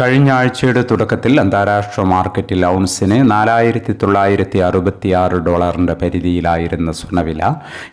കഴിഞ്ഞ ആഴ്ചയുടെ തുടക്കത്തിൽ അന്താരാഷ്ട്ര മാർക്കറ്റിൽ ഔൺസിന് നാലായിരത്തി തൊള്ളായിരത്തി അറുപത്തിയാറ് ഡോളറിന്റെ പരിധിയിലായിരുന്ന സ്വർണവില.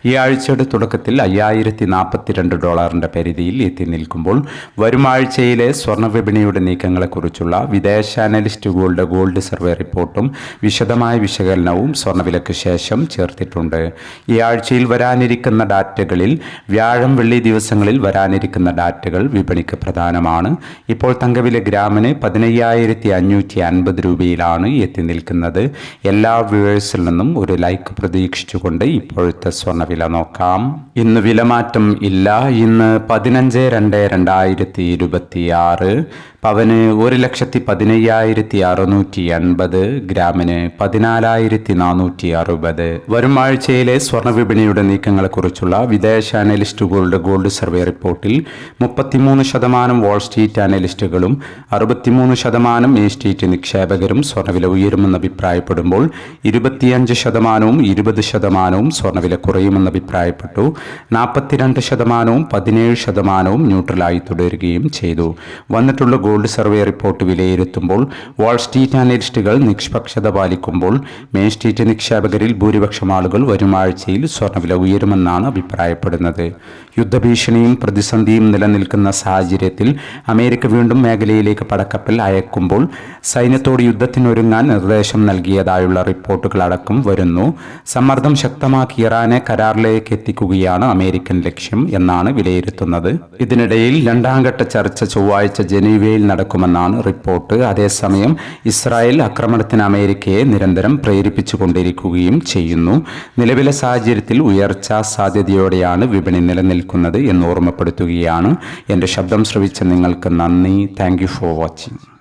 ഈ ആഴ്ചയുടെ തുടക്കത്തിൽ അയ്യായിരത്തി നാൽപ്പത്തിരണ്ട് ഡോളറിന്റെ പരിധിയിൽ എത്തി നിൽക്കുമ്പോൾ വരും ആഴ്ചയിലെ സ്വർണ വിപണിയുടെ നീക്കങ്ങളെക്കുറിച്ചുള്ള വിദേശ അനലിസ്റ്റുകളുടെ ഗോൾഡ് സർവേ റിപ്പോർട്ടും വിശദമായ വിശകലനവും സ്വർണവിലയ്ക്ക് ശേഷം ചേർത്തിട്ടുണ്ട്. ഈ ആഴ്ചയിൽ വരാനിരിക്കുന്ന ഡാറ്റകളിൽ വ്യാഴം വെള്ളി ദിവസങ്ങളിൽ വരാനിരിക്കുന്ന ഡാറ്റകൾ വിപണിക്ക് പ്രധാനമാണ്. ഇപ്പോൾ തങ്കവില ഗ്രാമിന് പതിനയ്യായിരത്തി അഞ്ഞൂറ്റി അൻപത് രൂപയിലാണ് എത്തി നിൽക്കുന്നത്. എല്ലാ വ്യൂവേഴ്സിൽ നിന്നും ഒരു ലൈക്ക് പ്രതീക്ഷിച്ചുകൊണ്ട് ഇപ്പോഴത്തെ സ്വർണവില നോക്കാം. ഇന്ന് വിലമാറ്റം ഇല്ല. ഇന്ന് പതിനഞ്ച് രണ്ട് രണ്ടായിരത്തി ഇരുപത്തി ആറ് പവന് ഒരു ലക്ഷത്തി പതിനയ്യായിരത്തി അറുന്നൂറ്റി എൺപത് ഗ്രാമിന് പതിനാലായിരത്തി നാനൂറ്റി അറുപത് വരും ആഴ്ചയിലെ സ്വർണ വിപണിയുടെ നീക്കങ്ങളെക്കുറിച്ചുള്ള വിദേശ അനലിസ്റ്റുകളുടെ ഗോൾഡ് സർവേ റിപ്പോർട്ടിൽ മുപ്പത്തിമൂന്ന് ശതമാനം വാൾ സ്ട്രീറ്റ് അനലിസ്റ്റുകളും അറുപത്തിമൂന്ന് ശതമാനം എസ്റ്റേറ്റ് നിക്ഷേപകരും സ്വർണവില ഉയരുമെന്ന് അഭിപ്രായപ്പെടുമ്പോൾ ഇരുപത്തിയഞ്ച് ശതമാനവും ഇരുപത് ശതമാനവും സ്വർണവില കുറയുമെന്ന് അഭിപ്രായപ്പെട്ടു. നാൽപ്പത്തിരണ്ട് ശതമാനവും പതിനേഴ് ശതമാനവും ന്യൂട്രലായി തുടരുകയും ചെയ്തു. വന്നിട്ടുള്ള ഗോൾഡ് സർവേ റിപ്പോർട്ട് വിലയിരുത്തുമ്പോൾ വാൾ സ്ട്രീറ്റ് അനലിസ്റ്റുകൾ നിഷ്പക്ഷത പാലിക്കുമ്പോൾ മെയിൻ സ്ട്രീറ്റ് നിക്ഷേപകരിൽ ഭൂരിപക്ഷം ആളുകൾ വരും ആഴ്ചയിൽ സ്വർണവില ഉയരുമെന്നാണ് അഭിപ്രായപ്പെടുന്നത്. യുദ്ധഭീഷണിയും പ്രതിസന്ധിയും നിലനിൽക്കുന്ന സാഹചര്യത്തിൽ അമേരിക്ക വീണ്ടും മേഖലയിലേക്ക് പടക്കപ്പൽ അയക്കുമ്പോൾ സൈന്യത്തോട് യുദ്ധത്തിനൊരുങ്ങാൻ നിർദ്ദേശം നൽകിയതായുള്ള റിപ്പോർട്ടുകളടക്കം വരുന്നു. സമ്മർദ്ദം ശക്തമാക്കി ഇറാനെ കരാറിലേക്ക് എത്തിക്കുകയാണ് അമേരിക്കൻ ലക്ഷ്യം എന്നാണ് വിലയിരുത്തുന്നത്. ഇതിനിടയിൽ രണ്ടാംഘട്ട ചർച്ച ചൊവ്വാഴ്ച ജനീവയിൽ നടക്കുമെന്നാണ് റിപ്പോർട്ട്. അതേസമയം ഇസ്രായേൽ ആക്രമണത്തിന് അമേരിക്കയെ നിരന്തരം പ്രേരിപ്പിച്ചുകൊണ്ടിരിക്കുകയും ചെയ്യുന്നു. നിലവിലെ സാഹചര്യത്തിൽ ഉയർച്ച സാധ്യതയോടെയാണ് വിപണി നിലനിൽക്കുന്നത് എന്ന് ഓർമ്മപ്പെടുത്തുകയാണ്. എന്റെ ശബ്ദം ശ്രവിച്ച നിങ്ങൾക്ക് നന്ദി. Thank for watching.